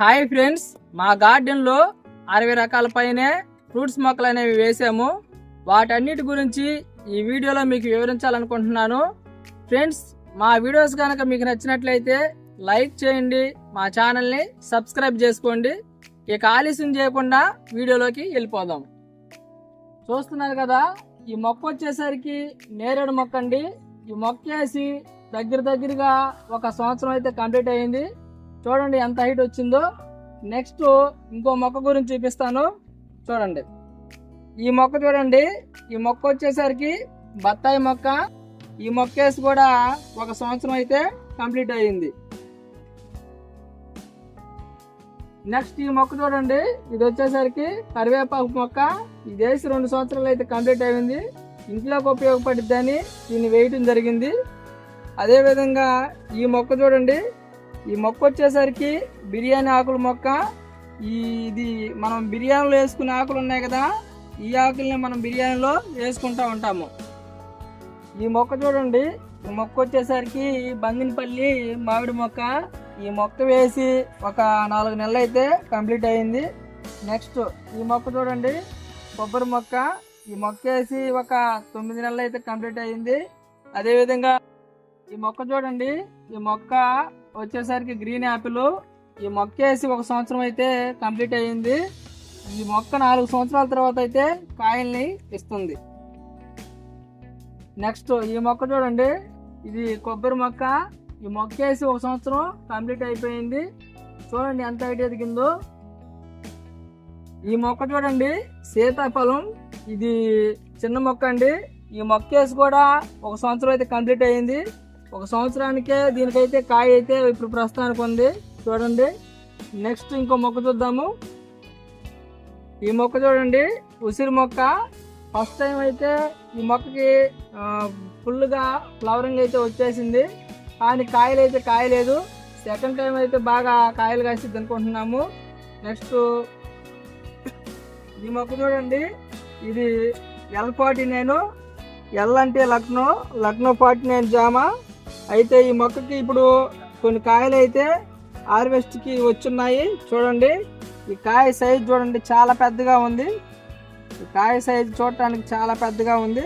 Hi friends మా గార్డెన్లో అరవై రకాల పైనే ఫ్రూట్స్ మొక్కలు అనేవి వేసాము. వాటన్నిటి గురించి ఈ వీడియోలో మీకు వివరించాలనుకుంటున్నాను. ఫ్రెండ్స్ మా వీడియోస్ కనుక మీకు నచ్చినట్లయితే లైక్ చేయండి మా ఛానల్ని సబ్స్క్రైబ్ చేసుకోండి. ఇక ఆలస్యం చేయకుండా వీడియోలోకి వెళ్ళిపోదాం. చూస్తున్నారు కదా ఈ మొక్క వచ్చేసరికి నేరేడు మొక్క అండి. ఈ మొక్క వేసి దగ్గర దగ్గరగా ఒక సంవత్సరం అయితే కంప్లీట్ అయ్యింది చూడండి ఎంత హైట్ వచ్చిందో. నెక్స్ట్ ఇంకో మొక్క గురించి చూపిస్తాను. చూడండి. ఈ మొక్క చూడండి. ఈ మొక్క వచ్చేసరికి బత్తాయి మొక్క. ఈ మొక్క వేసి కూడా ఒక సంవత్సరం అయితే కంప్లీట్ అయ్యింది. నెక్స్ట్ ఈ మొక్క చూడండి. ఇది వచ్చేసరికి కరివేపాకు మొక్క. ఇది వేసి రెండు సంవత్సరాలు అయితే కంప్లీట్ అయింది ఇంట్లోకి ఉపయోగపడిద్దని దీన్ని వేయటం జరిగింది. అదేవిధంగా ఈ మొక్క చూడండి. ఈ మొక్క వచ్చేసరికి బిర్యానీ ఆకుల మొక్క ఈ ఇది మనం బిర్యానీలో వేసుకునే ఆకులు ఉన్నాయి కదా ఈ ఆకుల్ని మనం బిర్యానీలో వేసుకుంటూ ఉంటాము. ఈ మొక్క చూడండి ఈ మొక్క వచ్చేసరికి బంగినపల్లి మామిడి మొక్క. ఈ మొక్క వేసి ఒక నాలుగు నెలలు అయితే కంప్లీట్ అయింది. నెక్స్ట్ ఈ మొక్క చూడండి కొబ్బరి మొక్క. ఈ మొక్క వేసి ఒక తొమ్మిది నెలలు అయితే కంప్లీట్ అయింది. అదేవిధంగా ఈ మొక్క చూడండి ఈ మొక్క వచ్చేసరికి గ్రీన్ యాపిల్ ఈ మొక్క వేసి ఒక సంవత్సరం అయితే కంప్లీట్ అయ్యింది. ఈ మొక్క నాలుగు సంవత్సరాల తర్వాత అయితే కాయల్ని ఇస్తుంది. నెక్స్ట్ ఈ మొక్క చూడండి. ఇది కొబ్బరి మొక్క. ఈ మొక్క వేసి ఒక సంవత్సరం కంప్లీట్ అయిపోయింది. చూడండి ఎంత హైట్ ఎదిగిందో ఈ మొక్క చూడండి. సీతాఫలం. ఇది చిన్న మొక్క అండి. ఈ మొక్క వేసి కూడా ఒక సంవత్సరం అయితే కంప్లీట్ అయ్యింది. ఒక సంవత్సరానికే దీనికైతే కాయ అయితే ఇప్పుడు ప్రస్తుతానికి ఉంది. చూడండి. నెక్స్ట్ ఇంకో మొక్క చూద్దాము. ఈ మొక్క చూడండి. ఉసిరి మొక్క. ఫస్ట్ టైం అయితే ఈ మొక్కకి ఫుల్గా ఫ్లవరింగ్ అయితే వచ్చేసింది. కానీ కాయలు అయితే కాయలేదు. సెకండ్ టైం అయితే బాగా కాయలు కాసిద్ది అనుకుంటున్నాము. నెక్స్ట్ ఈ మొక్క చూడండి. ఇది ఎల్ ఫార్టీ నైన్. ఎల్ అంటే లక్నో. లక్నో ఫార్టీ నైన్ జామ. అయితే ఈ మొక్కకి ఇప్పుడు కొన్ని కాయలు అయితే హార్వెస్ట్కి వచ్చున్నాయి. చూడండి. ఈ కాయ సైజ్ చూడండి చాలా పెద్దగా ఉంది. ఈ కాయ సైజ్ చూడటానికి చాలా పెద్దగా ఉంది.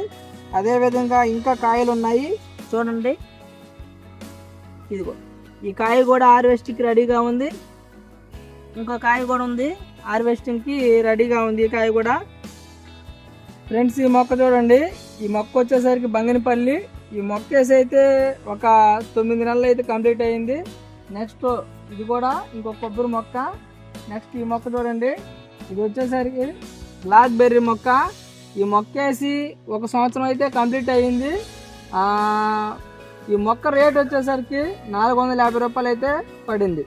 అదేవిధంగా ఇంకా కాయలు ఉన్నాయి. చూడండి. ఇదిగో. ఈ కాయ కూడా హార్వెస్ట్కి రెడీగా ఉంది. ఇంకో కాయ కూడా ఉంది. హార్వెస్టింగ్కి రెడీగా ఉంది ఈ కాయ కూడా. ఫ్రెండ్స్ ఈ మొక్క చూడండి. ఈ మొక్క వచ్చేసరికి బంగినపల్లి. ఈ మొక్కేసి అయితే ఒక తొమ్మిది నెలలు అయితే కంప్లీట్ అయ్యింది. నెక్స్ట్ ఇది కూడా ఇంకో కొబ్బరి మొక్క. నెక్స్ట్ ఈ మొక్క చూడండి. ఇది వచ్చేసరికి బ్లాక్ బెర్రీ మొక్క. ఈ మొక్కేసి ఒక సంవత్సరం అయితే కంప్లీట్ అయ్యింది. ఈ మొక్క రేట్ వచ్చేసరికి నాలుగు వందల యాభై రూపాయలు అయితే పడింది.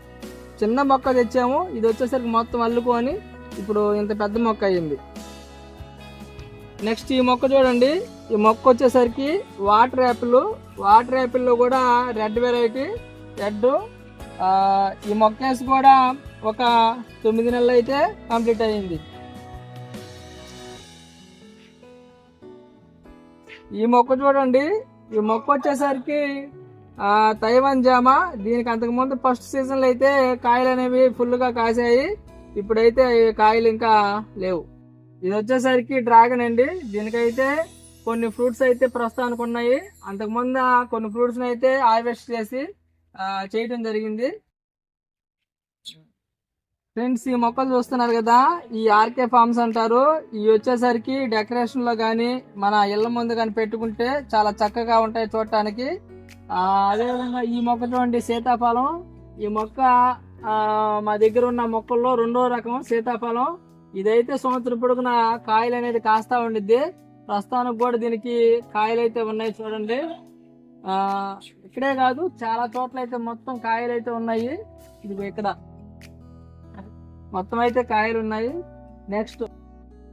చిన్న మొక్క తెచ్చాము. ఇది వచ్చేసరికి మొత్తం అల్లుకొని ఇప్పుడు ఇంత పెద్ద మొక్క అయ్యింది. నెక్స్ట్ ఈ మొక్క చూడండి. ఈ మొక్క వచ్చేసరికి వాటర్ యాపిల్ వాటర్ యాపిల్లో కూడా రెడ్ వెరైటీ రెడ్ ఈ మొక్క వేసి కూడా ఒక తొమ్మిది నెలలు అయితే కంప్లీట్ అయ్యింది. ఈ మొక్క చూడండి ఈ మొక్క వచ్చేసరికి తైవాన్ జామ దీనికి అంతకుముందు ఫస్ట్ సీజన్లో అయితే కాయలు అనేవి ఫుల్గా కాసాయి ఇప్పుడైతే కాయలు ఇంకా లేవు. ఇది వచ్చేసరికి డ్రాగన్ అండి దీనికైతే కొన్ని ఫ్రూట్స్ అయితే ప్రస్తుతానికి ఉన్నాయి. అంతకుముందు కొన్ని ఫ్రూట్స్ని అయితే హార్వెస్ట్ చేసి చేయటం జరిగింది. ఫ్రెండ్స్ ఈ మొక్కలు చూస్తున్నారు కదా ఈ ఆర్కే ఫార్మ్స్ అంటారు. ఇవి వచ్చేసరికి డెకరేషన్లో కానీ మన ఇళ్ళ ముందు కానీ పెట్టుకుంటే చాలా చక్కగా ఉంటాయి చూడటానికి. అదేవిధంగా ఈ మొక్క చూడండి సీతాఫలం. ఈ మొక్క మా దగ్గర ఉన్న మొక్కల్లో రెండో రకం సీతాఫలం. ఇదైతే సంవత్సరం పొడుగున కాయలు అనేది కాస్తా ఉండిద్ది. ప్రస్తుతానికి కూడా దీనికి కాయలు అయితే ఉన్నాయి చూడండి. ఇక్కడే కాదు చాలా చోట్ల అయితే మొత్తం కాయలు అయితే ఉన్నాయి. ఇది ఇక్కడ. మొత్తం అయితే కాయలు ఉన్నాయి. నెక్స్ట్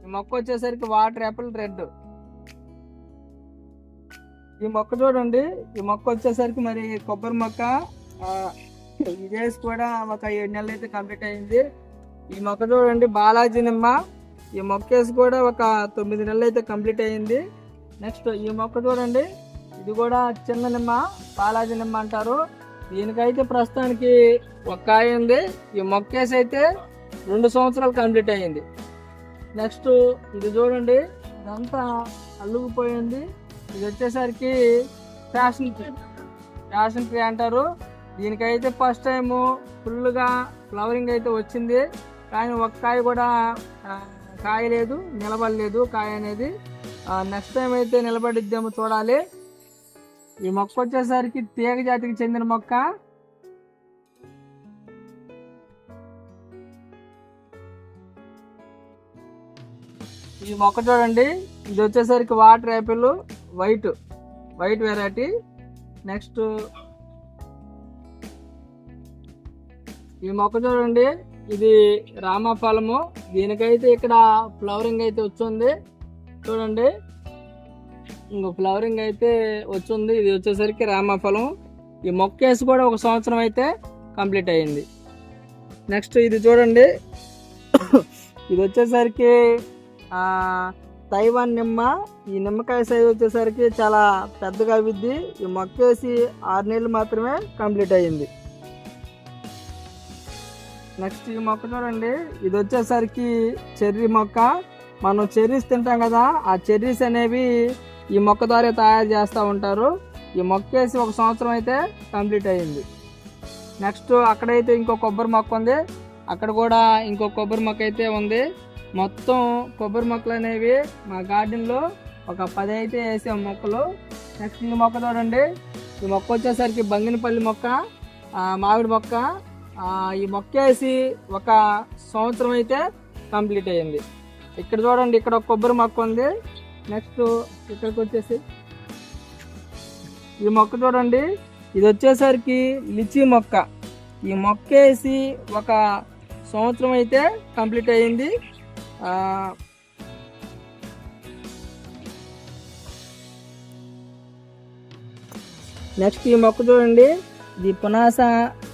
ఈ మొక్క వచ్చేసరికి వాటర్ యాపిల్ రెడ్ ఈ మొక్క చూడండి ఈ మొక్క వచ్చేసరికి మరి కొబ్బరి మొక్క ఇదేసి కూడా ఒక ఏడు నెలలు అయితే కంప్లీట్ అయింది. ఈ మొక్క చూడండి బాలాజీ నిమ్మ. ఈ మొక్కేసి కూడా ఒక తొమ్మిది నెలలు అయితే కంప్లీట్ అయింది నెక్స్ట్ ఈ మొక్క చూడండి. ఇది కూడా చిన్న నిమ్మ బాలాజీ నిమ్మ అంటారు. దీనికైతే ప్రస్తుతానికి ఒక కాయ ఉంది. ఈ మొక్కేసి అయితే రెండు సంవత్సరాలు కంప్లీట్ అయ్యింది. నెక్స్ట్ ఇది చూడండి. ఇదంతా అల్లుకుపోయింది. ఇది వచ్చేసరికి ఫ్యాషన్ ట్రీ ఫ్యాషన్ ట్రీ అంటారు. దీనికైతే ఫస్ట్ టైము ఫుల్గా ఫ్లవరింగ్ అయితే వచ్చింది. కానీ ఒక్క కాయ కూడా కాయ లేదు నిలబడలేదు కాయ అనేది. నెక్స్ట్ టైం అయితే నిలబడిద్దేమో చూడాలి. ఈ మొక్క వచ్చేసరికి తీగ జాతికి చెందిన మొక్క. ఈ మొక్క చూడండి ఇది వచ్చేసరికి water apple white white variety next ఈ మొక్క చూడండి ఇది రామఫలము. దీనికైతే ఇక్కడ ఫ్లవరింగ్ అయితే వచ్చింది. చూడండి. ఇంకో ఫ్లవరింగ్ అయితే వచ్చింది. ఇది వచ్చేసరికి రామఫలం. ఈ మొక్క వేసి కూడా ఒక సంవత్సరం అయితే కంప్లీట్ అయ్యింది నెక్స్ట్ ఇది చూడండి. ఇది వచ్చేసరికి తైవాన్ నిమ్మ. ఈ నిమ్మకాయ సైజ్ వచ్చేసరికి చాలా పెద్దగా అవిద్ది ఈ మొక్క వేసి ఆరు నెలలు మాత్రమే కంప్లీట్ అయ్యింది నెక్స్ట్ ఈ మొక్క చూడండి ఇది వచ్చేసరికి చెర్రీ మొక్క. మనం చెర్రీస్ తింటాం కదా ఆ చెర్రీస్ అనేవి ఈ మొక్క ద్వారా తయారు చేస్తూ ఉంటారు. ఈ మొక్క వేసి ఒక సంవత్సరం అయితే కంప్లీట్ అయ్యింది. నెక్స్ట్ అక్కడైతే ఇంకో కొబ్బరి మొక్క ఉంది. అక్కడ కూడా ఇంకో కొబ్బరి మొక్క అయితే ఉంది. మొత్తం కొబ్బరి మొక్కలు అనేవి మా గార్డెన్లో ఒక పది అయితే వేసాం మొక్కలు. నెక్స్ట్ ఈ మొక్క చూడండి. ఈ మొక్క వచ్చేసరికి బంగినపల్లి మొక్క ఆ, మామిడి మొక్క ఈ మొక్కేసి ఒక సంవత్సరం అయితే కంప్లీట్ అయ్యింది. ఇక్కడ చూడండి ఇక్కడ ఒక కొబ్బరి మొక్క ఉంది. నెక్స్ట్ ఇక్కడికి వచ్చేసి ఈ మొక్క చూడండి. ఇది వచ్చేసరికి లిచీ మొక్క. ఈ మొక్క వేసి ఒక సంవత్సరం అయితే కంప్లీట్ అయ్యింది. నెక్స్ట్ ఈ మొక్క చూడండి. ఇది పునాస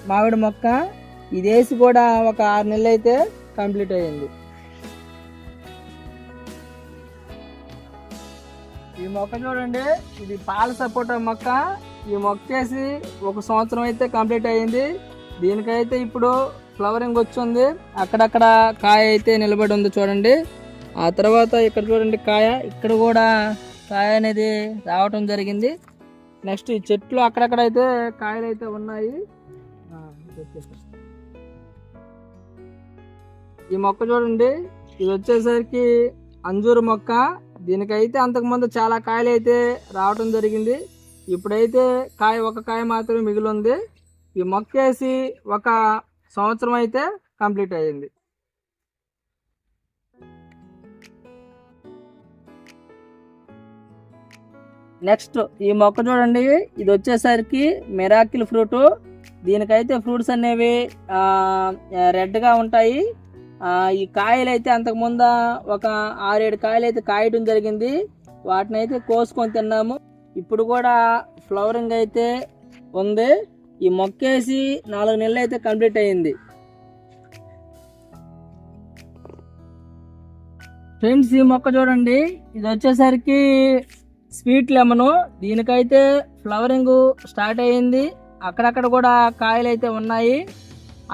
మామిడి మొక్క ఇది కూడా ఒక ఆరు నెలలు అయితే కంప్లీట్ అయ్యింది. ఈ మొక్క చూడండి ఇది పాల సపోటా మొక్క. ఈ మొక్క వేసి ఒక సంవత్సరం అయితే కంప్లీట్ అయ్యింది. దీనికైతే ఇప్పుడు ఫ్లవరింగ్ వచ్చింది. అక్కడక్కడ కాయ అయితే నిలబడి ఉంది చూడండి. ఆ తర్వాత ఇక్కడ చూడండి కాయ. ఇక్కడ కూడా కాయ అనేది రావటం జరిగింది. నెక్స్ట్ ఈ చెట్లు అక్కడక్కడ అయితే కాయలు అయితే ఉన్నాయి. ఈ మొక్క చూడండి. ఇది వచ్చేసరికి అంజూరు మొక్క. దీనికైతే అంతకుముందు చాలా కాయలు అయితే రావటం జరిగింది. ఇప్పుడైతే కాయ ఒక కాయ మాత్రమే మిగిలి ఉంది ఈ మొక్క వేసి ఒక సంవత్సరం అయితే కంప్లీట్ అయ్యింది. నెక్స్ట్ ఈ మొక్క చూడండి. ఇది వచ్చేసరికి మెరాకిల్ ఫ్రూట్. దీనికైతే ఫ్రూట్స్ అనేవి రెడ్గా ఉంటాయి. ఈ కాయలు అయితే అంతకుముందు ఒక ఆరేడు కాయలు అయితే కాయడం జరిగింది. వాటిని అయితే కోసుకొని తిన్నాము. ఇప్పుడు కూడా ఫ్లవరింగ్ అయితే ఉంది. ఈ మొక్కేసి నాలుగు నెలలు అయితే కంప్లీట్ అయ్యింది. ఫ్రెండ్స్ ఈ మొక్క చూడండి. ఇది వచ్చేసరికి స్వీట్ లెమను. దీనికైతే ఫ్లవరింగ్ స్టార్ట్ అయ్యింది. అక్కడక్కడ కూడా కాయలు అయితే ఉన్నాయి.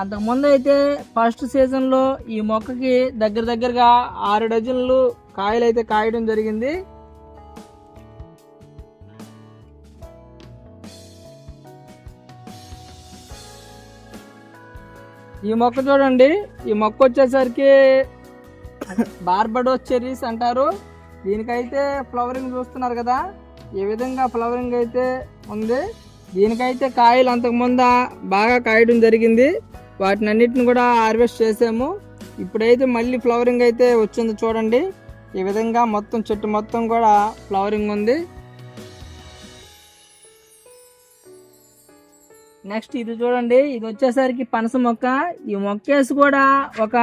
అంతకుముందు అయితే ఫస్ట్ సీజన్లో ఈ మొక్కకి దగ్గర దగ్గరగా ఆరు డజన్లు కాయలు అయితే కాయడం జరిగింది. ఈ మొక్క చూడండి ఈ మొక్క వచ్చేసరికి బార్బడోస్ చెర్రీస్ అంటారు. దీనికైతే ఫ్లవరింగ్ చూస్తున్నారు కదా ఈ విధంగా ఫ్లవరింగ్ అయితే ఉంది. దీనికైతే కాయలు అంతకుముందు బాగా కాయడం జరిగింది. వాటిని అన్నిటిని కూడా హార్వెస్ట్ చేసాము. ఇప్పుడైతే మళ్ళీ ఫ్లవరింగ్ అయితే వచ్చింది చూడండి. ఈ విధంగా మొత్తం చెట్టు మొత్తం కూడా ఫ్లవరింగ్ ఉంది. నెక్స్ట్ ఇది చూడండి. ఇది వచ్చేసరికి పనస మొక్క. ఈ మొక్క వేసి కూడా ఒక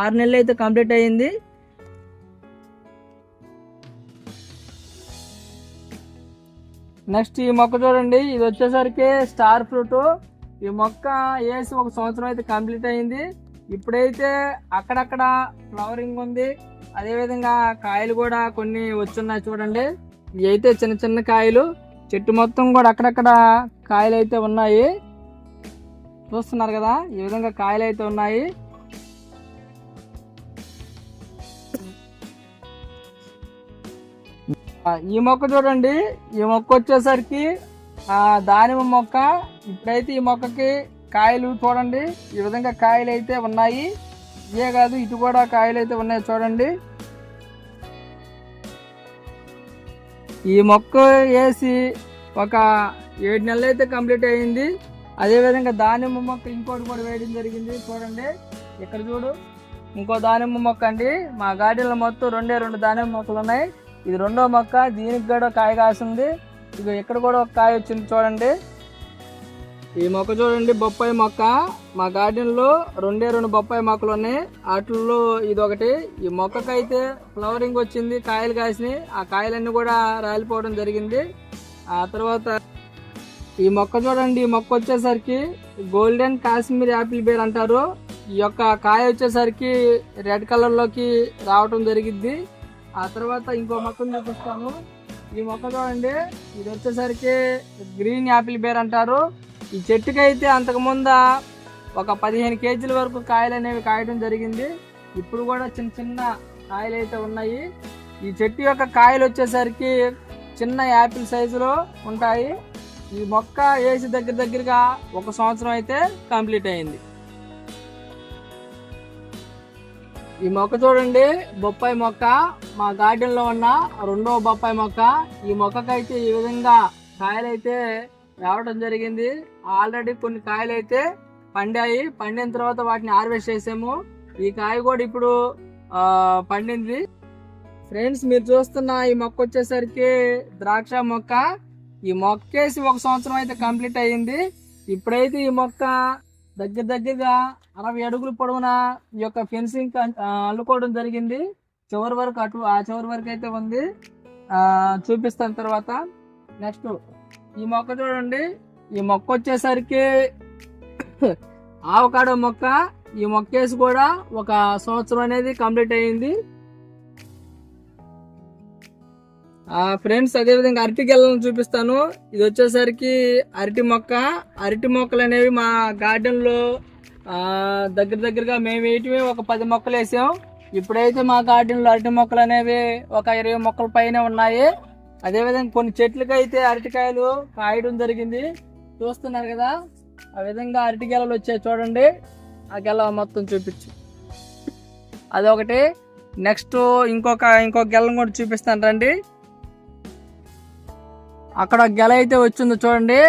ఆరు నెలలు అయితే కంప్లీట్ అయ్యింది నెక్స్ట్ ఈ మొక్క చూడండి ఇది వచ్చేసరికి స్టార్ ఫ్రూట్. ఈ మొక్క వేసి ఒక సంవత్సరం అయితే కంప్లీట్ అయింది. ఇప్పుడైతే అక్కడక్కడ ఫ్లవరింగ్ ఉంది. అదేవిధంగా కాయలు కూడా కొన్ని వచ్చున్నాయి చూడండి. ఇవి అయితే చిన్న చిన్న కాయలు. చెట్టు మొత్తం కూడా అక్కడక్కడ కాయలు అయితే ఉన్నాయి. చూస్తున్నారు కదా ఈ విధంగా కాయలు అయితే ఉన్నాయి. ఈ మొక్క చూడండి. ఈ మొక్క వచ్చేసరికి దానిమ్మ మొక్క. ఇప్పుడైతే ఈ మొక్కకి కాయలు చూడండి. ఈ విధంగా కాయలు అయితే ఉన్నాయి. ఇవే కాదు ఇటు కూడా కాయలు అయితే ఉన్నాయి చూడండి. ఈ మొక్క వేసి ఒక ఏడు నెలలు అయితే కంప్లీట్ అయ్యింది అదేవిధంగా దానిమ్మ మొక్క ఇంకోటి కూడా వేయడం జరిగింది చూడండి. ఇక్కడ చూడు ఇంకో దానిమ్మ మొక్క అండి. మా గార్డెన్లో మొత్తం రెండే రెండు దానిమ్మ మొక్కలు ఉన్నాయి. ఇది రెండో మొక్క దీనికి కూడా కాయ కాసింది. ఇది ఇక్కడ కూడా ఒక కాయ వచ్చింది చూడండి. ఈ మొక్క చూడండి బొప్పాయి మొక్క. మా గార్డెన్లో రెండే రెండు బొప్పాయి మొక్కలు ఉన్నాయి. వాటిల్లో ఇది ఒకటి. ఈ మొక్కకైతే ఫ్లవరింగ్ వచ్చింది కాయలు కాసినాయి. ఆ కాయలన్నీ కూడా రాలిపోవడం జరిగింది. ఆ తర్వాత ఈ మొక్క చూడండి ఈ మొక్క వచ్చేసరికి గోల్డెన్ కాశ్మీర్ యాపిల్ బేర్ అంటారు. ఈ యొక్క కాయ వచ్చేసరికి రెడ్ కలర్లోకి రావటం జరిగింది ఆ తర్వాత ఇంకో మొక్కను చూపిస్తాను. ఈ మొక్క చూడండి ఇది వచ్చేసరికి గ్రీన్ యాపిల్ బేర్ అంటారు. ఈ చెట్టుకి అయితే అంతకుముందు ఒక పదిహేను కేజీల వరకు కాయలు అనేవి కాయడం జరిగింది. ఇప్పుడు కూడా చిన్న చిన్న కాయలు అయితే ఉన్నాయి. ఈ చెట్టు యొక్క కాయలు వచ్చేసరికి చిన్న యాపిల్ సైజులో ఉంటాయి. ఈ మొక్క వేసి దగ్గర దగ్గరగా ఒక సంవత్సరం అయితే కంప్లీట్ అయింది. ఈ మొక్క చూడండి బొప్పాయి మొక్క. మా గార్డెన్లో ఉన్న రెండవ బొప్పాయి మొక్క. ఈ మొక్కకైతే ఈ విధంగా కాయలైతే రావడం జరిగింది. ఆల్రెడీ కొన్ని కాయలు అయితే పండాయి. పండిన తర్వాత వాటిని హార్వెస్ట్ చేసాము. ఈ కాయ కూడా ఇప్పుడు పండింది. ఫ్రెండ్స్ మీరు చూస్తున్న ఈ మొక్క వచ్చేసరికి ద్రాక్ష మొక్క. ఈ మొక్కేసి ఒక సంవత్సరం అయితే కంప్లీట్ అయ్యింది. ఇప్పుడైతే ఈ మొక్క దగ్గర దగ్గరగా అరవై అడుగుల పొడవున ఈ యొక్క ఫెన్సింగ్ అల్లుకోవడం జరిగింది. చివరి వరకు అటు ఆ చివరి వరకు అయితే ఉంది. చూపిస్తాను తర్వాత. నెక్స్ట్ ఈ మొక్క చూడండి. ఈ మొక్క వచ్చేసరికి ఆవకాడో మొక్క. ఈ మొక్క వేసి కూడా ఒక సంవత్సరం అనేది కంప్లీట్ అయ్యింది ఫ్రెండ్స్ అదేవిధంగా అరటి గెలను చూపిస్తాను. ఇది వచ్చేసరికి అరటి మొక్క. అరటి మొక్కలు అనేవి మా గార్డెన్లో దగ్గర దగ్గరగా మేము వేయటమే ఒక పది మొక్కలు వేసాం. ఇప్పుడైతే మా గార్డెన్లో అరటి మొక్కలు అనేవి ఒక ఇరవై మొక్కల పైన ఉన్నాయి. అదేవిధంగా కొన్ని చెట్లకి అయితే అరటికాయలు కాయడం జరిగింది. చూస్తున్నారు కదా ఆ విధంగా అరటి గెలలు వచ్చాయి చూడండి. ఆ గెల మొత్తం చూపించు. అదొకటి. నెక్స్ట్ ఇంకొక ఇంకొక గెలను కూడా చూపిస్తాను రండి. అక్కడ ఒక గెల అయితే వచ్చింది చూడండి.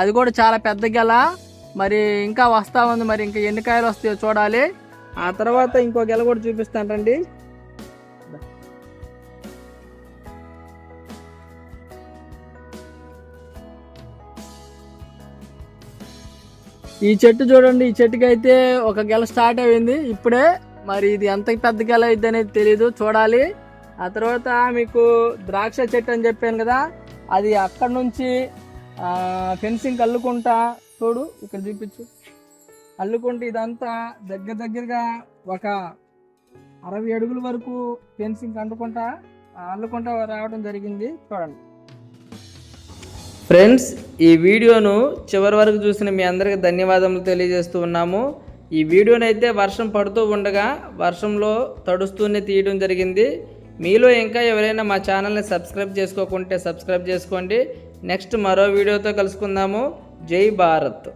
అది కూడా చాలా పెద్ద గెల. మరి ఇంకా వస్తా ఉంది. మరి ఇంకా ఎన్ని కాయలు వస్తాయో చూడాలి. ఆ తర్వాత ఇంకో గెల కూడా చూపిస్తాను రండి. ఈ చెట్టు చూడండి. ఈ చెట్టుకి అయితే ఒక గెల స్టార్ట్ అయింది ఇప్పుడే. మరి ఇది ఎంత పెద్ద గెల అయింది అనేది తెలియదు చూడాలి. ఆ తర్వాత మీకు ద్రాక్ష చెట్టు అని చెప్పాను కదా. అది అక్కడ నుంచి ఫెన్సింగ్ అల్లుకుంటా చూడు ఇక్కడ చూపించు. అల్లుకుంటే ఇదంతా దగ్గర దగ్గరగా ఒక అరవై అడుగుల వరకు ఫెన్సింగ్ అల్లుకుంటా అల్లుకుంటా రావడం జరిగింది. చూడండి. ఫ్రెండ్స్ ఈ వీడియోను చివరి వరకు చూసిన మీ అందరికీ ధన్యవాదములు తెలియజేస్తూ ఉన్నాము. ఈ వీడియోనైతే అయితే వర్షం పడుతూ ఉండగా వర్షంలో తడుస్తూనే తీయడం జరిగింది. మీలో ఇంకా ఎవరైనా మా ఛానల్ని సబ్స్క్రైబ్ చేసుకోకుంటే సబ్స్క్రైబ్ చేసుకోండి. నెక్స్ట్ మరో వీడియోతో కలుసుకుందాము. జై భారత్.